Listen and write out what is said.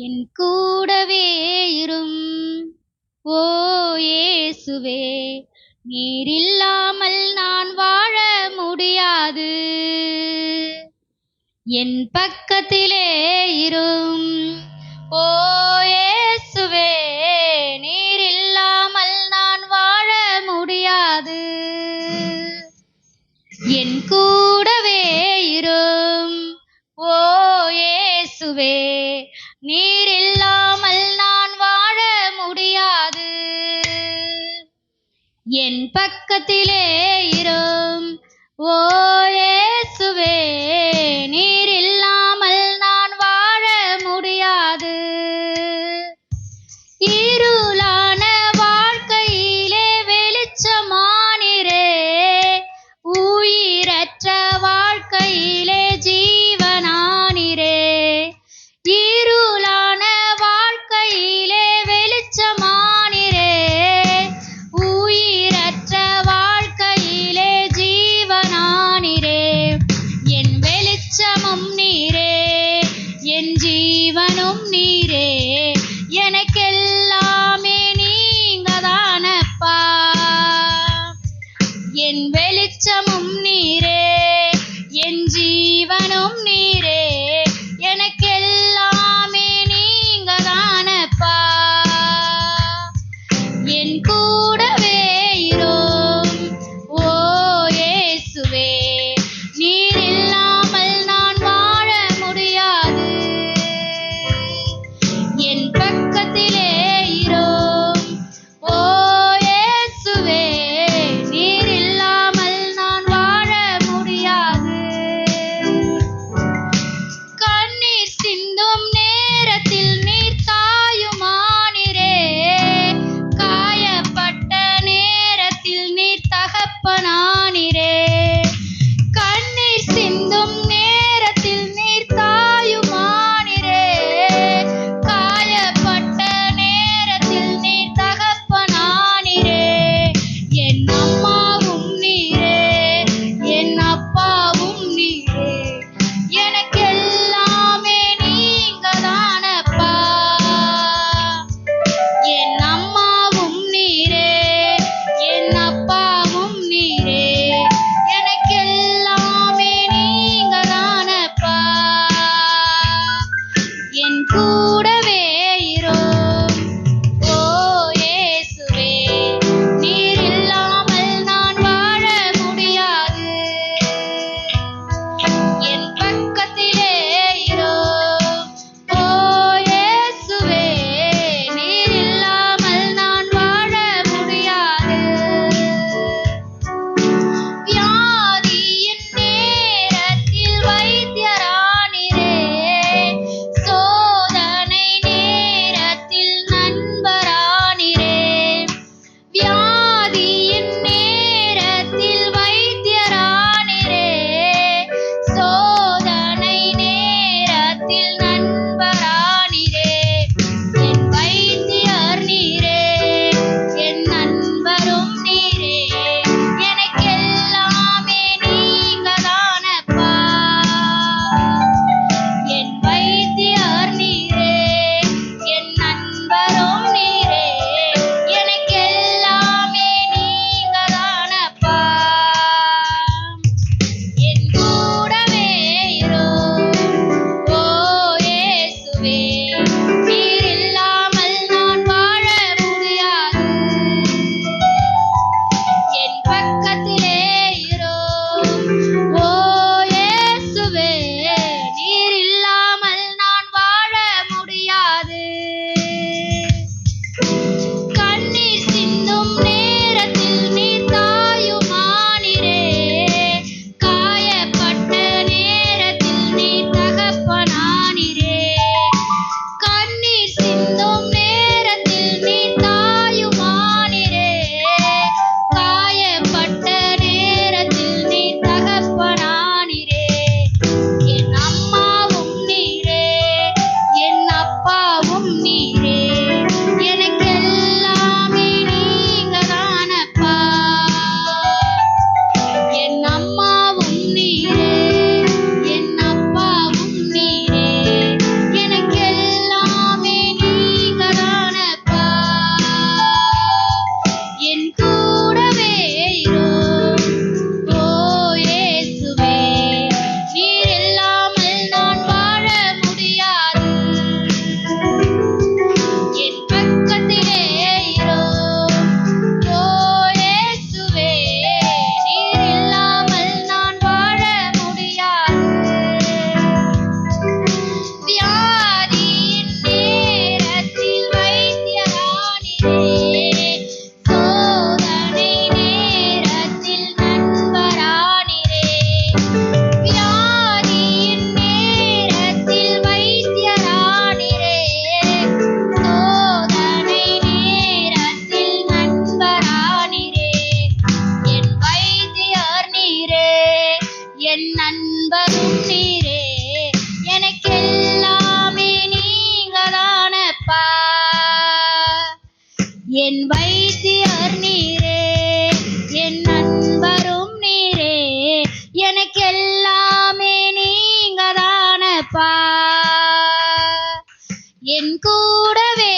என் கூடவே இரும். ஓ ஏசுவே நீரில்லாமல் நான் வாழ முடியாது. என் பக்கத்திலே இரும். ஓ പക്കത്തിലെ என் வைத்தியர் நீரே என் நண்பரும் நீரே எனக்கெல்லாமே நீங்க தானப்பா என் கூடவே